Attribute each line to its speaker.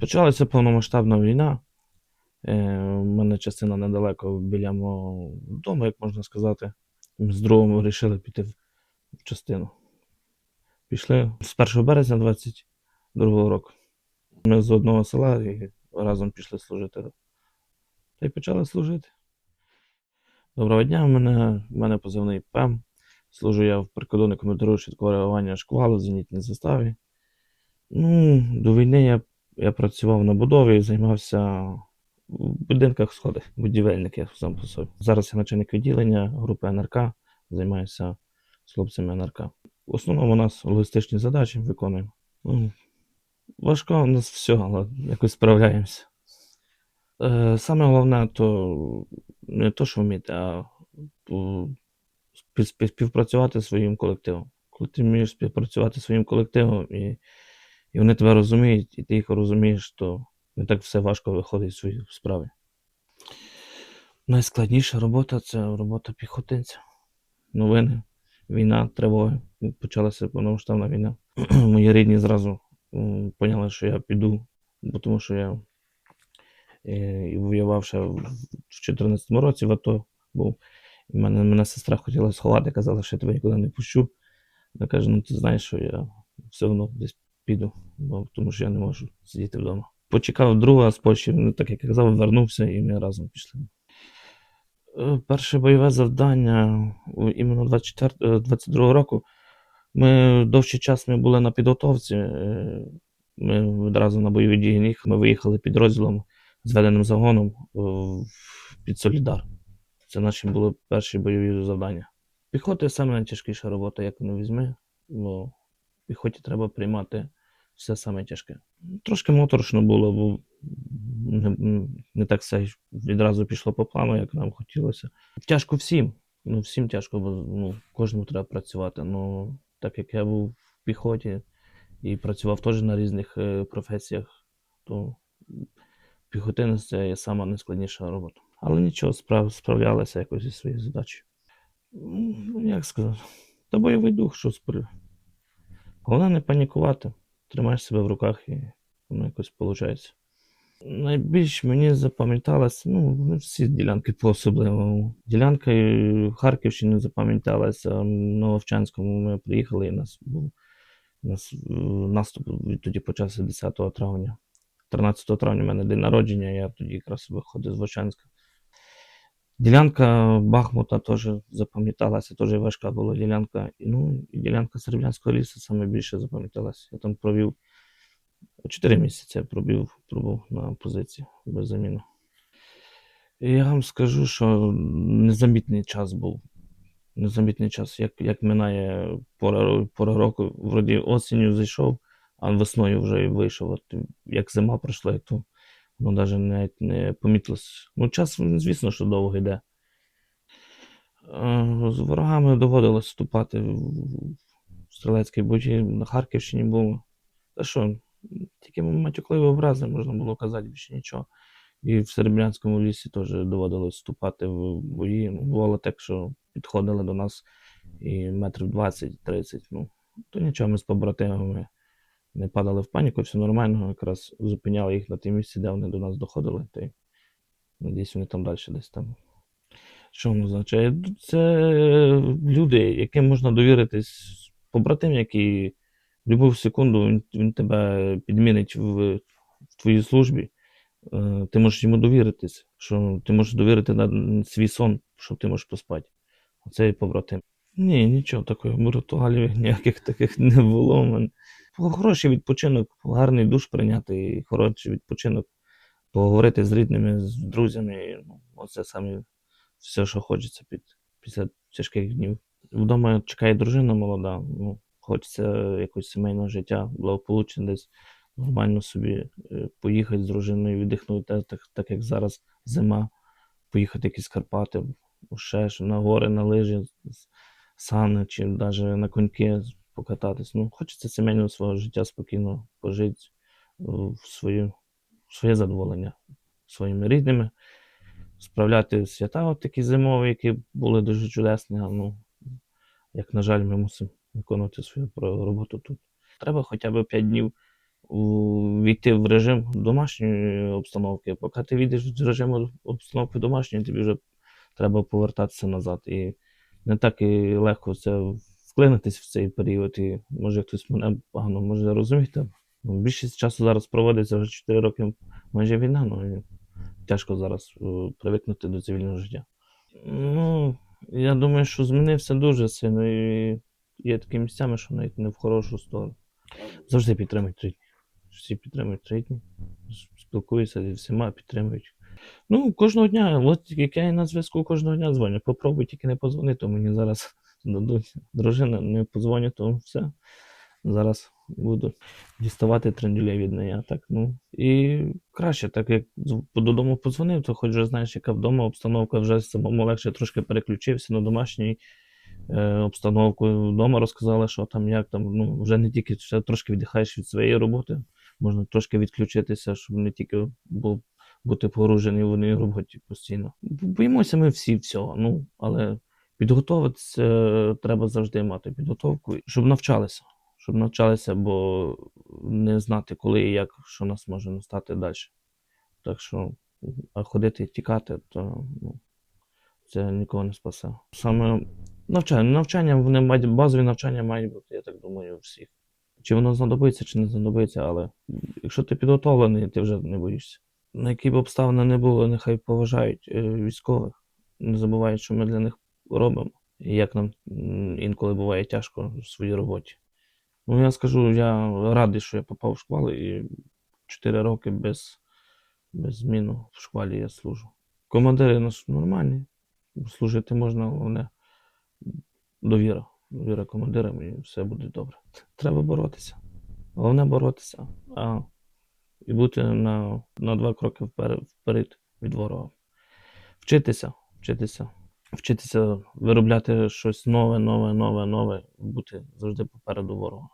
Speaker 1: Почалася повномасштабна війна. Е, У мене частина недалеко біля мого дому, як можна сказати. З другом вирішили піти в частину. Пішли з 1 березня 22 року. Ми з одного села і разом пішли служити. Та й почали служити. Доброго дня, мене, мене позивний ПЕМ. Служу я в прикордонній командиру швидкого реагування шквалу в зенітній заставі. Ну, до війни я, я працював на будові займався в будинках сходи, будівельник я сам по собі. Зараз я начальник відділення групи НРК, займаюся з хлопцями НРК. В основному у нас логістичні задачі виконуємо. Ну, важко у нас все, але якось справляємося. Е, саме головне, то не то, що вміти, а співпрацювати зі своїм колективом. Коли ти вмієш співпрацювати зі своїм колективом і, і вони тебе розуміють, і ти їх розумієш, то не так все важко виходить в своїй справі. Найскладніша робота це робота піхотинця. Новини, війна, тривоги. Почалася повномасштабна війна. Мої рідні зразу поняли, що я піду, бо тому що я е, воював ще в 2014 році в АТО був. І мене, мене сестра хотіла сховати, казала, що я тебе нікуди не пущу. Вона каже: ну ти знаєш, що я все одно десь піду, бо, тому що я не можу сидіти вдома. Почекав друга з Польщі, ну, так як я казав, вернувся і ми разом пішли. Е, Перше бойове завдання іменно 24, е, 22 року. Ми довший час ми були на підготовці. е, Ми одразу на бойові дії їхали. Ми виїхали підрозділом зведеним загоном е, під Солідар. Це наші були перші бойові завдання. Піхота саме найтяжкіша робота, як не візьми, бо піхоті треба приймати все саме тяжке. Трошки моторошно було, бо не, не так все відразу пішло по плану, як нам хотілося. Тяжко всім. Ну, всім тяжко, бо ну, кожному треба працювати. Ну, так як я був в піхоті і працював теж на різних е, професіях, то піхотинець це є сама найскладніша робота. Але нічого, справ, справлялися якось зі своєю задачею. Ну, як сказати, та бойовий дух, що спри. Головне не панікувати, тримаєш себе в руках і воно якось виходить. Найбільш мені запам'яталось, ну, всі ділянки по-особливому. Ділянка і в Харківщині запам'яталася. В Нововчанському ми приїхали, і нас був нас наступ тоді почався 10 травня. 13 травня у мене день народження, я тоді якраз виходив з Вовчанська. Ділянка Бахмута теж запам'яталася, теж важка була ділянка. Ну, і ділянка Серебрянського лісу саме більше запам'яталася. Я там провів 4 місяці пробив, пробув на позиції без заміни. Я вам скажу, що незамітний час був. Незамітний час, як, як минає пора, пора року, вроді осінню зайшов, а весною вже вийшов. От, як зима пройшла, то воно навіть навіть не помітилось. Ну, час, звісно, що довго йде. Е, З ворогами доводилось вступати в стрілецькій бої на Харківщині було. Та що, тільки матюкливі образи можна було казати, більше нічого. І в Серебрянському лісі теж доводилось вступати в бої. Ну, бувало так, що підходили до нас і метрів 20-30. Ну, то нічого, ми з побратимами не падали в паніку, все нормально, якраз зупиняли їх на тій місці, де вони до нас доходили. Та й надіюсь, вони там далі десь там. Що воно означає? Це люди, яким можна довіритись, побратим, який в будь-яку секунду він, він тебе підмінить в, в твоїй службі. Е, Ти можеш йому довіритись, що ти можеш довірити на свій сон, щоб ти можеш поспати. Оце і побратим. Ні, нічого такого, ритуалів ніяких таких не було. в мене. Хороший відпочинок, гарний душ прийняти, хороший відпочинок, поговорити з рідними, з друзями. Ну, оце саме все, що хочеться під, після тяжких днів. Вдома чекає дружина молода, ну, хочеться якогось сімейного життя, благополучно десь нормально собі е, поїхати з дружиною, віддихнути, так, так, як зараз зима, поїхати якісь Карпати, ще на гори, на лижі, сани чи навіть на коньки покататись. Ну, хочеться сімейного свого життя спокійно пожити е, в своє, в своє задоволення своїми рідними, справляти свята от такі зимові, які були дуже чудесні. Ну, як, на жаль, ми мусимо виконувати свою роботу тут. Треба хоча б 5 днів війти в режим домашньої обстановки. Поки ти війдеш з режиму обстановки домашньої, тобі вже треба повертатися назад. І не так і легко це вклинитись в цей період. І може хтось мене погано може розуміти. Ну, більшість часу зараз проводиться вже 4 роки майже війна, ну і тяжко зараз е, привикнути до цивільного життя. Ну, я думаю, що змінився дуже сильно і є такі місцями, що навіть не в хорошу сторону. Завжди підтримують рідні. Всі підтримують рідні, спілкуються зі всіма, підтримують. Ну, кожного дня, от як я і на зв'язку кожного дня дзвоню. Попробуй тільки не позвони, то мені зараз дадуть. Дружина не позвоню, то все. Зараз буду діставати трендюлей від неї. Так, ну. І краще, так як додому подзвонив, то хоч вже знаєш, яка вдома обстановка, вже самому легше трошки переключився на домашній е, обстановку. Вдома розказали, що там, як там. Ну, вже не тільки ще трошки віддихаєш від своєї роботи, можна трошки відключитися, щоб не тільки був, бути погружений в одній роботі постійно. Боїмося ми всі всього, ну, але підготуватися е, треба завжди мати підготовку, щоб навчалися. Щоб навчалися, бо не знати, коли і як, що нас може настати далі. Так що, а ходити і тікати, то ну, це нікого не спасе. Саме навчання. Навчання, вони мають, базові навчання мають бути, я так думаю, у всіх. Чи воно знадобиться, чи не знадобиться, але якщо ти підготовлений, ти вже не боїшся. На які б обставини не було, нехай поважають е, військових, не забувають, що ми для них робимо, і як нам інколи буває тяжко в своїй роботі. Ну, я скажу, я радий, що я попав в школу і 4 роки без, без зміну в школі я служу. Командири нас нормальні, служити можна, головне довіра. Довіра командирам і все буде добре. Треба боротися. Головне боротися, а і бути на, на два кроки вперед, вперед від ворога. Вчитися, вчитися, вчитися виробляти щось нове, нове, нове, нове, бути завжди попереду ворога.